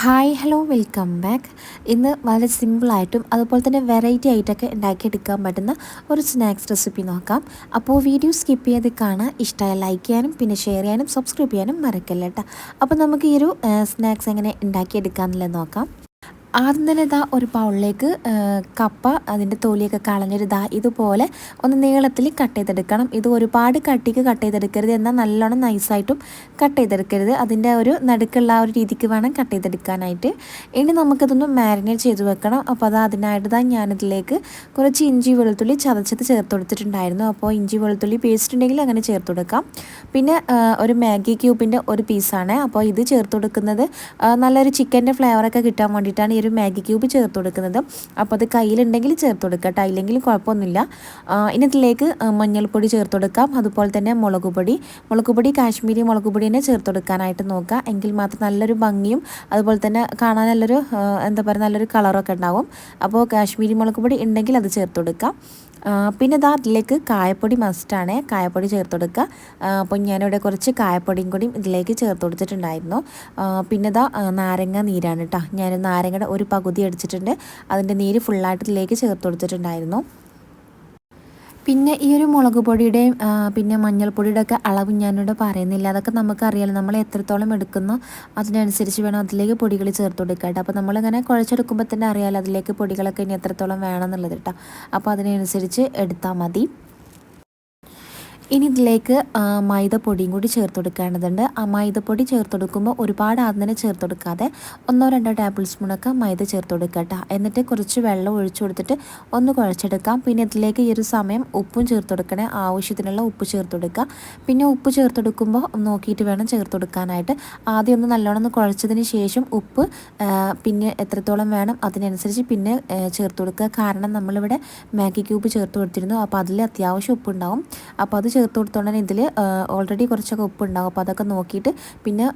Hi hello welcome back ഇന്ന് വളരെ സിമ്പിളായിട്ടും അതുപോലെ തന്നെ വെറൈറ്റി ആയിട്ടൊക്കെ ഉണ്ടാക്കിയെടുക്കാൻ പറ്റുന്ന ഒരു സ്നാക്സ് റെസിപ്പി നോക്കാം. അപ്പോൾ വീഡിയോ സ്കിപ്പ് ചെയ്ത് കാണാൻ ഇഷ്ടമായ ലൈക്ക് ചെയ്യാനും പിന്നെ ഷെയർ ചെയ്യാനും സബ്സ്ക്രൈബ് ചെയ്യാനും മറക്കല്ല കേട്ടോ അപ്പോൾ നമുക്ക് ഈ ഒരു സ്നാക്സ് എങ്ങനെ ഉണ്ടാക്കിയെടുക്കാമെന്നുള്ളത് നോക്കാം. ആദ്യം തന്നെ ഇതാ ഒരു ബൗളിലേക്ക് കപ്പ അതിന്റെ തൊലിയൊക്കെ കളഞ്ഞൊരു ഇതാ ഇതുപോലെ ഒന്ന് നീളത്തിൽ കട്ട് ചെയ്തെടുക്കണം. ഇത് ഒരുപാട് കട്ടിക്ക് കട്ട് ചെയ്തെടുക്കരുത്. എന്നാൽ നല്ലോണം നൈസായിട്ടും കട്ട് ചെയ്തെടുക്കരുത്. അതിന്റെ ഒരു നടുക്കുള്ള ആ ഒരു രീതിക്ക് വേണം കട്ട് ചെയ്തെടുക്കാനായിട്ട്. ഇനി നമുക്കിതൊന്ന് മാരിനേറ്റ് ചെയ്ത് വെക്കണം. അപ്പോൾ അത് അതിനായിട്ട് തന്നെ ഞാനിതിലേക്ക് കുറച്ച് ഇഞ്ചി വെളുത്തുള്ളി ചതച്ചത് ചേർത്ത് കൊടുത്തിട്ടുണ്ടായിരുന്നു. അപ്പോൾ ഇഞ്ചി വെളുത്തുള്ളി പേസ്റ്റ് ഉണ്ടെങ്കിൽ അങ്ങനെ ചേർത്ത് കൊടുക്കാം. പിന്നെ ഒരു മാഗി ക്യൂബിന്റെ ഒരു പീസാണ് അപ്പോൾ ഇത് ചേർത്ത് കൊടുക്കുന്നത് നല്ലൊരു ചിക്കന്റെ ഫ്ലേവറൊക്കെ കിട്ടാൻ വേണ്ടിയിട്ടാണ് ഈ ഒരു മാഗി ക്യൂബ് ചേർത്ത് കൊടുക്കുന്നത്. അപ്പോൾ അത് കയ്യിലുണ്ടെങ്കിൽ ചേർത്ത് കൊടുക്കുക കേട്ടോ ഇല്ലെങ്കിൽ കുഴപ്പമൊന്നുമില്ല ഇതിലേക്ക് മഞ്ഞൾപ്പൊടി ചേർത്ത് കൊടുക്കാം. അതുപോലെ തന്നെ മുളക് പൊടി. മുളക് പൊടി കാശ്മീരി മുളക് പൊടി തന്നെ ചേർത്ത് കൊടുക്കാനായിട്ട് നോക്കുക. എങ്കിൽ മാത്രം നല്ലൊരു ഭംഗിയും അതുപോലെ തന്നെ കാണാൻ നല്ലൊരു എന്താ പറയുക നല്ലൊരു കളറൊക്കെ ഉണ്ടാവും. അപ്പോൾ കാശ്മീരി മുളക് പൊടി ഉണ്ടെങ്കിൽ അത് ചേർത്ത് കൊടുക്കാം. പിന്നെ ഇതാ അതിലേക്ക് കായപ്പൊടി മസ്റ്റാണ് കായപ്പൊടി ചേർത്ത് കൊടുക്കുക അപ്പോൾ ഞാനിവിടെ കുറച്ച് കായപ്പൊടിയും കൂടി ഇതിലേക്ക് ചേർത്ത് കൊടുത്തിട്ടുണ്ടായിരുന്നു. പിന്നെ ഇതാ നാരങ്ങ നീരാണ് കേട്ടോ ഞാൻ നാരങ്ങയുടെ ഒരു പകുതി അടിച്ചിട്ടുണ്ട്. അതിന്റെ നീര് ഫുള്ളായിട്ട് ഇതിലേക്ക് ചേർത്ത് കൊടുത്തിട്ടുണ്ടായിരുന്നു. പിന്നെ ഈ ഒരു മുളക് പൊടിയുടെയും പിന്നെ മഞ്ഞൾപ്പൊടിയുടെ ഒക്കെ അളവ് ഞാനിവിടെ പറയുന്നില്ല. അതൊക്കെ നമുക്കറിയാലോ നമ്മൾ എത്രത്തോളം എടുക്കുന്നോ അതിനനുസരിച്ച് വേണം അതിലേക്ക് പൊടികൾ ചേർത്ത് കൊടുക്കുക അപ്പോൾ നമ്മളിങ്ങനെ കുഴച്ചെടുക്കുമ്പോൾ തന്നെ അറിയാലോ അതിലേക്ക് പൊടികളൊക്കെ ഇനി എത്രത്തോളം വേണം എന്നുള്ളത് കേട്ടോ. അപ്പോൾ അതിനനുസരിച്ച് എടുത്താൽ മതി. ഇനി ഇതിലേക്ക് മൈദപ്പൊടിയും കൂടി ചേർത്ത് കൊടുക്കേണ്ടതുണ്ട്. ആ മൈദപ്പൊടി ചേർത്ത് കൊടുക്കുമ്പോൾ ഒരുപാട് ആദ്യം തന്നെ ചേർത്ത് കൊടുക്കാതെ ഒന്നോ രണ്ടോ ടേബിൾ സ്പൂണൊക്കെ മൈദ ചേർത്ത് കൊടുക്കുക എന്നിട്ട് കുറച്ച് വെള്ളം ഒഴിച്ചു കൊടുത്തിട്ട് ഒന്ന് കുഴച്ചെടുക്കാം. പിന്നെ ഇതിലേക്ക് ഈ ഒരു സമയം ഉപ്പും ചേർത്ത് കൊടുക്കണേ. ആവശ്യത്തിനുള്ള ഉപ്പ് ചേർത്ത് കൊടുക്കുക. പിന്നെ ഉപ്പ് ചേർത്ത് കൊടുക്കുമ്പോൾ നോക്കിയിട്ട് വേണം ചേർത്ത് കൊടുക്കാനായിട്ട്. ആദ്യം ഒന്ന് നല്ലോണം ഒന്ന് കുഴച്ചതിന് ശേഷം ഉപ്പ് പിന്നെ എത്രത്തോളം വേണം അതിനനുസരിച്ച് പിന്നെ ചേർത്ത് കൊടുക്കുക. കാരണം നമ്മളിവിടെ മാഗി ക്യൂബ് ചേർത്ത് കൊടുത്തിരുന്നു. അപ്പോൾ അതിൽ അത്യാവശ്യം ഉപ്പുണ്ടാവും. അപ്പോൾ അത് ചേർത്ത് കൊടുത്തോണ്ടെ ഇതിൽ ഓൾറെഡി കുറച്ചൊക്കെ ഉപ്പ് ഉണ്ടാകും അപ്പോൾ അതൊക്കെ നോക്കിയിട്ട് പിന്നെ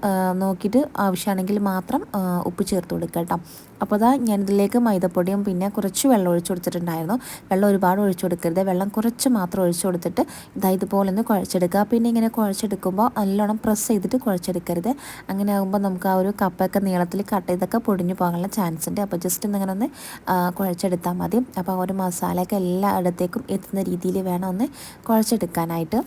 നോക്കിയിട്ട് ആവശ്യമാണെങ്കിൽ മാത്രം ഉപ്പ് ചേർത്ത് കൊടുക്കുക കേട്ടോ. അപ്പോൾ അതാ ഞാനിതിലേക്ക് മൈദപ്പൊടിയും പിന്നെ കുറച്ച് വെള്ളം ഒഴിച്ചു കൊടുത്തിട്ടുണ്ടായിരുന്നു. വെള്ളം ഒരുപാട് ഒഴിച്ചു കൊടുക്കരുത്. വെള്ളം കുറച്ച് മാത്രം ഒഴിച്ചു കൊടുത്തിട്ട് ഇതാ ഇതുപോലെ ഒന്ന് കുഴച്ചെടുക്കുക. പിന്നെ ഇങ്ങനെ കുഴച്ചെടുക്കുമ്പോൾ നല്ലോണം പ്രസ് ചെയ്തിട്ട് കുഴച്ചെടുക്കരുത്. അങ്ങനെ ആകുമ്പോൾ നമുക്ക് ആ ഒരു കപ്പൊക്കെ നീളത്തിൽ കട്ട് ചെയ്തൊക്കെ പൊടിഞ്ഞു പോകാനുള്ള ചാൻസ് ഉണ്ട്. അപ്പോൾ ജസ്റ്റ് ഇങ്ങനെ ഒന്ന് കുഴച്ചെടുത്താൽ മതി. അപ്പോൾ ആ ഒരു മസാലയൊക്കെ എല്ലായിടത്തേക്കും എത്തുന്ന രീതിയിൽ വേണം ഒന്ന് കുഴച്ചെടുക്കാനായിട്ട്.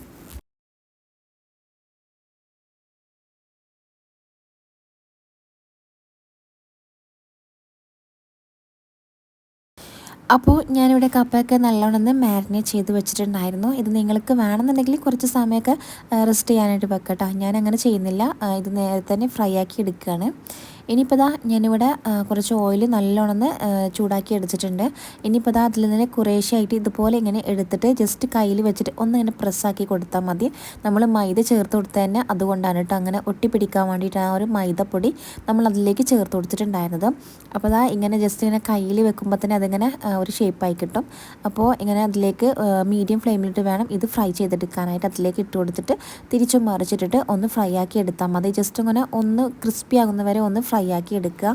അപ്പോൾ ഞാനിവിടെ കപ്പയൊക്കെ നല്ലോണം മാരിനേറ്റ് ചെയ്ത് വെച്ചിട്ടുണ്ടായിരുന്നു. ഇത് നിങ്ങൾക്ക് വേണമെന്നുണ്ടെങ്കിൽ കുറച്ച് സമയമൊക്കെ റെസ്റ്റ് ചെയ്യാനായിട്ട് വെക്കട്ടോ ഞാൻ അങ്ങനെ ചെയ്യുന്നില്ല. ഇത് നേരെ തന്നെ ഫ്രൈ ആക്കി എടുക്കുകയാണ്. ഇനിയിപ്പോൾ ഇതാ ഞാനിവിടെ കുറച്ച് ഓയിൽ നല്ലോണം ചൂടാക്കി എടുത്തിട്ടുണ്ട്. ഇനിയിപ്പോൾ ഇതാ അതിൽ നിന്ന് കുറേശ്ശായിട്ട് ഇതുപോലെ ഇങ്ങനെ എടുത്തിട്ട് ജസ്റ്റ് കയ്യിൽ വെച്ചിട്ട് ഒന്ന് ഇങ്ങനെ പ്രസ്സാക്കി കൊടുത്താൽ മതി. നമ്മൾ മൈദ ചേർത്ത് കൊടുത്ത തന്നെ അതുകൊണ്ടാണ് കേട്ടോ അങ്ങനെ ഒട്ടിപ്പിടിക്കാൻ വേണ്ടിയിട്ട് ആ ഒരു മൈദപ്പൊടി നമ്മൾ അതിലേക്ക് ചേർത്ത് കൊടുത്തിട്ടുണ്ടായിരുന്നത്. അപ്പോൾ അതാ ഇങ്ങനെ ജസ്റ്റ് ഇങ്ങനെ കയ്യിൽ വെക്കുമ്പോൾ തന്നെ അതിങ്ങനെ ഒരു ഷേപ്പായി കിട്ടും. അപ്പോൾ ഇങ്ങനെ അതിലേക്ക് മീഡിയം ഫ്ലെയിമിലിട്ട് വേണം ഇത് ഫ്രൈ ചെയ്തെടുക്കാനായിട്ട്. അതിലേക്ക് ഇട്ട് കൊടുത്തിട്ട് തിരിച്ചും മറിച്ചിട്ടിട്ട് ഒന്ന് ഫ്രൈ ആക്കി എടുത്താൽ മതി. ജസ്റ്റ് ഇങ്ങനെ ഒന്ന് ക്രിസ്പി ആകുന്നവരെ ഒന്ന് ഫ്രൈ ആക്കി എടുക്കുക.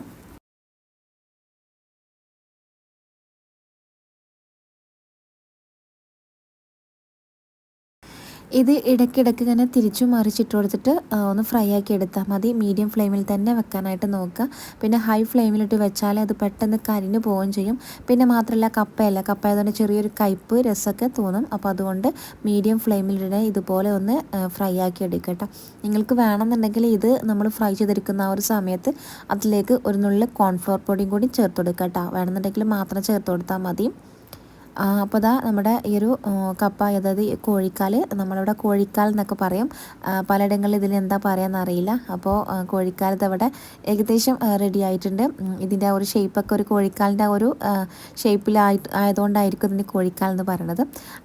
ഇത് ഇടയ്ക്കിടയ്ക്ക് ഇങ്ങനെ തിരിച്ചു മറിച്ചിട്ട് കൊടുത്തിട്ട് ഒന്ന് ഫ്രൈ ആക്കി എടുത്താൽ മതി. മീഡിയം ഫ്ലെയിമിൽ തന്നെ വെക്കാനായിട്ട് നോക്കുക. പിന്നെ ഹൈ ഫ്ലെയിമിലിട്ട് വെച്ചാൽ അത് പെട്ടെന്ന് കരിഞ്ഞു പോവുകയും ചെയ്യും. പിന്നെ മാത്രമല്ല കപ്പയല്ല. കപ്പ ആയതുകൊണ്ട് ചെറിയൊരു കയ്പ്പ് രസമൊക്കെ തോന്നും. അപ്പോൾ അതുകൊണ്ട് മീഡിയം ഫ്ലെയിമിലിടെ ഇതുപോലെ ഒന്ന് ഫ്രൈ ആക്കി എടുക്കട്ടെ നിങ്ങൾക്ക് വേണമെന്നുണ്ടെങ്കിൽ ഇത് നമ്മൾ ഫ്രൈ ചെയ്തെടുക്കുന്ന ആ ഒരു സമയത്ത് അതിലേക്ക് ഒരു നുള്ളിൽ കോൺഫ്ലോർ പൊടിയും കൂടി ചേർത്ത് കൊടുക്കുക കേട്ടോ. വേണമെന്നുണ്ടെങ്കിൽ മാത്രം ചേർത്ത് കൊടുത്താൽ മതി. അപ്പോൾ ഇതാ നമ്മുടെ ഈ ഒരു കപ്പ അതായത് കോഴിക്കാൽ നമ്മളിവിടെ കോഴിക്കാൽ എന്നൊക്കെ പറയും. പലയിടങ്ങളിൽ ഇതിൽ എന്താ പറയുക അറിയില്ല. അപ്പോൾ കോഴിക്കാലത്ത് അവിടെ ഏകദേശം റെഡി ആയിട്ടുണ്ട്. ഇതിന്റെ ഒരു ഷേപ്പൊക്കെ ഒരു കോഴിക്കാലിന്റെ ഒരു ഷേപ്പിലായി ആയതുകൊണ്ടായിരിക്കും ഇതിന്റെ കോഴിക്കാൽ എന്ന് പറയുന്നത്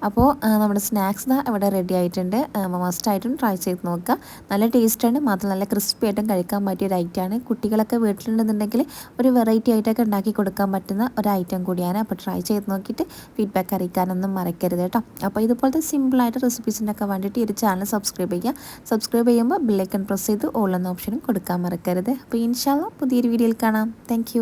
അപ്പോൾ നമ്മുടെ സ്നാക്സ് ഇവിടെ റെഡി ആയിട്ടുണ്ട്. മസ്റ്റായിട്ടും ട്രൈ ചെയ്ത് നോക്കുക. നല്ല ടേസ്റ്റാണ് മാത്രം നല്ല ക്രിസ്പി ആയിട്ടും കഴിക്കാൻ പറ്റിയ ഒരു ഐറ്റമാണ് കുട്ടികളൊക്കെ വീട്ടിലുണ്ടെന്നുണ്ടെങ്കിൽ ഒരു വെറൈറ്റി ആയിട്ടൊക്കെ ഉണ്ടാക്കി കൊടുക്കാൻ പറ്റുന്ന ഒരു ഐറ്റം കൂടിയാണ്. അപ്പോൾ ട്രൈ ചെയ്ത് നോക്കിയിട്ട് ഫീഡ്ബാക്ക് അറിയിക്കാനൊന്നും മറക്കരുത് കേട്ടോ. അപ്പോൾ ഇതുപോലത്തെ സിമ്പിളായിട്ട് റെസിപ്പീസിനൊക്കെ വേണ്ടിയിട്ട് ഈ ഒരു ചാനൽ സബ്സ്ക്രൈബ് ചെയ്യുക. സബ്സ്ക്രൈബ് ചെയ്യുമ്പോൾ ബെല്ലൈക്കൺ പ്രസ് ചെയ്ത് ഓൾ എന്ന ഓപ്ഷനും കൊടുക്കാൻ മറക്കരുത്. അപ്പോൾ ഇൻഷാല്ല പുതിയൊരു വീഡിയോയിൽ കാണാം. താങ്ക്